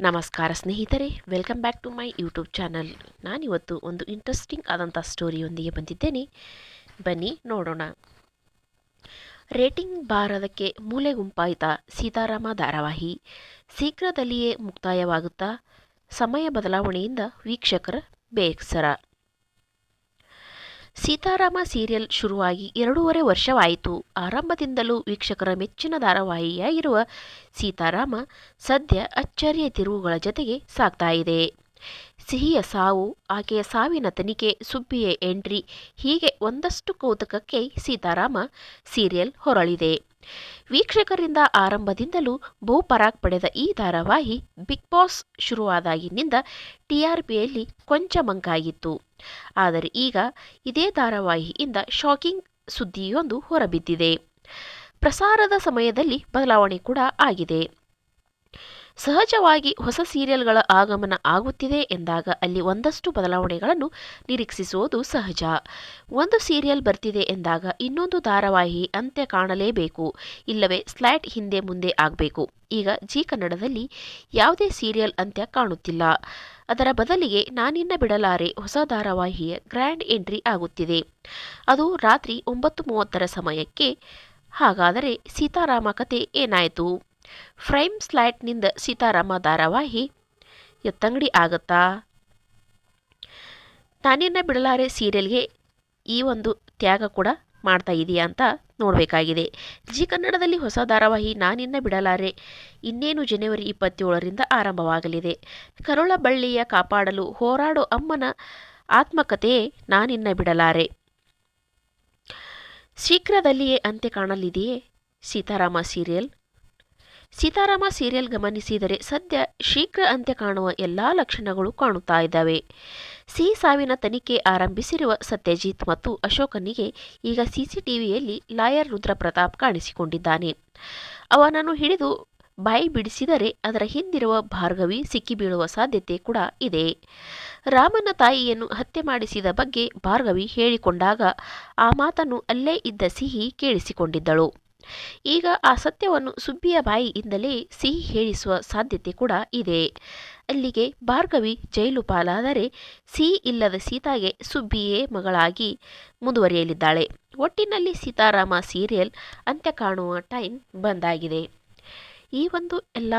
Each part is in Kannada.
ನಮಸ್ಕಾರ ಸ್ನೇಹಿತರೆ welcome back to my YouTube channel ನಾನಿವತ್ತು ಒಂದು ಇಂಟ್ರೆಸ್ಟಿಂಗ್ ಆದಂಥ ಸ್ಟೋರಿಯೊಂದಿಗೆ ಬಂದಿದ್ದೇನೆ. ಬನ್ನಿ ನೋಡೋಣ. ರೇಟಿಂಗ್ ಬಾರದಕ್ಕೆ ಮೂಲೆ ಗುಂಪಾಯಿತ ಸೀತಾರಾಮ ಧಾರಾವಾಹಿ ಶೀಘ್ರದಲ್ಲಿಯೇ ಮುಕ್ತಾಯವಾಗುತ್ತಾ, ಸಮಯ ಬದಲಾವಣೆಯಿಂದ ವೀಕ್ಷಕರ ಬೇಸರ. ಸೀತಾರಾಮ ಸೀರಿಯಲ್ ಶುರುವಾಗಿ ಎರಡೂವರೆ ವರ್ಷವಾಯಿತು. ಆರಂಭದಿಂದಲೂ ವೀಕ್ಷಕರ ಮೆಚ್ಚಿನ ಧಾರಾವಾಹಿಯಾಗಿರುವ ಸೀತಾರಾಮ ಸದ್ಯ ಅಚ್ಚರಿಯ ತಿರುವುಗಳ ಜೊತೆಗೆ ಸಾಗ್ತಾ ಇದೆ. ಸಿಹಿಯ ಸಾವು, ಆಕೆಯ ಸಾವಿನ ತನಿಖೆ, ಸುಬ್ಬಿಯ ಎಂಟ್ರಿ ಹೀಗೆ ಒಂದಷ್ಟು ಕೌತುಕಕ್ಕೆ ಸೀತಾರಾಮ ಸೀರಿಯಲ್ ಹೊರಳಿದೆ. ವೀಕ್ಷಕರಿಂದ ಆರಂಭದಿಂದಲೂ ಬಹುಪರಾಕ್ ಪಡೆದ ಈ ಧಾರಾವಾಹಿ ಬಿಗ್ ಬಾಸ್ ಶುರುವಾದಾಗಿನಿಂದ ಟಿಆರ್ಪಿಯಲ್ಲಿ ಕೊಂಚ ಮಂಕಾಗಿತ್ತು ಆದರೆ ಈಗ ಇದೇ ಧಾರಾವಾಹಿಯಿಂದ ಶಾಕಿಂಗ್ ಸುದ್ದಿಯೊಂದು ಹೊರಬಿದ್ದಿದೆ. ಪ್ರಸಾರದ ಸಮಯದಲ್ಲಿ ಬದಲಾವಣೆ ಕೂಡ ಆಗಿದೆ. ಸಹಜವಾಗಿ ಹೊಸ ಸೀರಿಯಲ್ಗಳ ಆಗಮನ ಆಗುತ್ತಿದೆ ಎಂದಾಗ ಅಲ್ಲಿ ಒಂದಷ್ಟು ಬದಲಾವಣೆಗಳನ್ನು ನಿರೀಕ್ಷಿಸುವುದು ಸಹಜ. ಒಂದು ಸೀರಿಯಲ್ ಬರ್ತಿದೆ ಎಂದಾಗ ಇನ್ನೊಂದು ಧಾರಾವಾಹಿ ಅಂತ್ಯ ಕಾಣಲೇಬೇಕು, ಇಲ್ಲವೇ ಸ್ಲ್ಯಾಟ್ ಹಿಂದೆ ಮುಂದೆ ಆಗಬೇಕು. ಈಗ ಜಿ ಕನ್ನಡದಲ್ಲಿ ಯಾವುದೇ ಸೀರಿಯಲ್ ಅಂತ್ಯ ಕಾಣುತ್ತಿಲ್ಲ. ಅದರ ಬದಲಿಗೆ ನಾನಿನ್ನ ಬಿಡಲಾರೆ ಹೊಸ ಧಾರಾವಾಹಿಯ ಗ್ರ್ಯಾಂಡ್ ಎಂಟ್ರಿ ಆಗುತ್ತಿದೆ. ಅದು ರಾತ್ರಿ ಒಂಬತ್ತು ಮೂವತ್ತರ ಸಮಯಕ್ಕೆ. ಹಾಗಾದರೆ ಸೀತಾರಾಮ ಕತೆ ಏನಾಯಿತು? ಫ್ರೈಮ್ ಸ್ಲೈಟ್ನಿಂದ ಸೀತಾರಾಮ ಧಾರಾವಾಹಿ ಎತ್ತಂಗಡಿ ಆಗತ್ತಾ? ನಾನಿನ್ನ ಬಿಡಲಾರೆ ಸೀರಿಯಲ್ಗೆ ಈ ಒಂದು ತ್ಯಾಗ ಕೂಡ ಮಾಡ್ತಾ ಇದೆಯಾ ಅಂತ ನೋಡಬೇಕಾಗಿದೆ. ಜಿ ಕನ್ನಡದಲ್ಲಿ ಹೊಸ ಧಾರಾವಾಹಿ ನಾನಿನ್ನ ಬಿಡಲಾರೆ ಇನ್ನೇನು ಜನವರಿ ಇಪ್ಪತ್ತೇಳರಿಂದ ಆರಂಭವಾಗಲಿದೆ. ಕರುಳ ಬಳ್ಳಿಯ ಕಾಪಾಡಲು ಹೋರಾಡೋ ಅಮ್ಮನ ಆತ್ಮಕಥೆಯೇ ನಾನಿನ್ನ ಬಿಡಲಾರೆ. ಶೀಘ್ರದಲ್ಲಿಯೇ ಅಂತ್ಯ ಕಾಣಲಿದೆಯೇ ಸೀತಾರಾಮ ಸೀರಿಯಲ್? ಸೀತಾರಾಮ ಸೀರಿಯಲ್ ಗಮನಿಸಿದರೆ ಸದ್ಯ ಶೀಘ್ರ ಅಂತ್ಯ ಕಾಣುವ ಎಲ್ಲ ಲಕ್ಷಣಗಳು ಕಾಣುತ್ತಾ ಇದ್ದಾವೆ. ಸಿ ಸಾವಿನ ತನಿಖೆ ಆರಂಭಿಸಿರುವ ಸತ್ಯಜಿತ್ ಮತ್ತು ಅಶೋಕನಿಗೆ ಈಗ ಸಿಸಿಟಿವಿಯಲ್ಲಿ ಲಾಯರ್ ರುದ್ರಪ್ರತಾಪ್ ಕಾಣಿಸಿಕೊಂಡಿದ್ದಾನೆ. ಅವನನ್ನು ಹಿಡಿದು ಬಾಯಿ ಬಿಡಿಸಿದರೆ ಅದರ ಹಿಂದಿರುವ ಭಾರ್ಗವಿ ಸಿಕ್ಕಿಬೀಳುವ ಸಾಧ್ಯತೆ ಕೂಡ ಇದೆ. ರಾಮನ ತಾಯಿಯನ್ನು ಹತ್ಯೆ ಮಾಡಿಸಿದ ಬಗ್ಗೆ ಭಾರ್ಗವಿ ಹೇಳಿಕೊಂಡಾಗ ಆ ಮಾತನ್ನು ಅಲ್ಲೇ ಇದ್ದ ಸಿಹಿ ಕೇಳಿಸಿಕೊಂಡಿದ್ದಳು. ಈಗ ಆ ಸತ್ಯವನ್ನು ಸುಬ್ಬಿಯ ಬಾಯಿಯಿಂದಲೇ ಸಿಹಿ ಹೇಳಿಸುವ ಸಾಧ್ಯತೆ ಕೂಡ ಇದೆ. ಅಲ್ಲಿಗೆ ಭಾರ್ಗವಿ ಜೈಲು ಪಾಲಾದರೆ ಸಿಹಿ ಇಲ್ಲದ ಸೀತಾಗೆ ಸುಬ್ಬಿಯೇ ಮಗಳಾಗಿ ಮುಂದುವರಿಯಲಿದ್ದಾಳೆ. ಒಟ್ಟಿನಲ್ಲಿ ಸೀತಾರಾಮ ಸೀರಿಯಲ್ ಅಂತ್ಯ ಕಾಣುವ ಟೈಮ್ ಬಂದಾಗಿದೆ. ಈ ಒಂದು ಎಲ್ಲ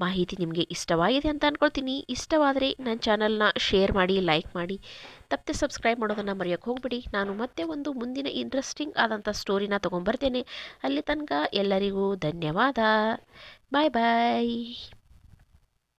ಮಾಹಿತಿ ನಿಮಗೆ ಇಷ್ಟವಾಗಿದೆ ಅಂತ ಅಂದ್ಕೊಳ್ತೀನಿ ಇಷ್ಟವಾದರೆ ನನ್ನ ಚಾನಲ್ನ ಶೇರ್ ಮಾಡಿ ಲೈಕ್ ಮಾಡಿ. ತಪ್ಪದೆ ಸಬ್ಸ್ಕ್ರೈಬ್ ಮಾಡೋದನ್ನು ಮರೆಯೋಕ್ಕೆ ಹೋಗ್ಬಿಡಿ. ನಾನು ಮತ್ತೆ ಒಂದು ಮುಂದಿನ ಇಂಟ್ರೆಸ್ಟಿಂಗ್ ಆದಂಥ ಸ್ಟೋರಿನ ತೊಗೊಂಬರ್ತೇನೆ. ಅಲ್ಲಿ ತನಕ ಎಲ್ಲರಿಗೂ ಧನ್ಯವಾದ. ಬಾಯ್ ಬಾಯ್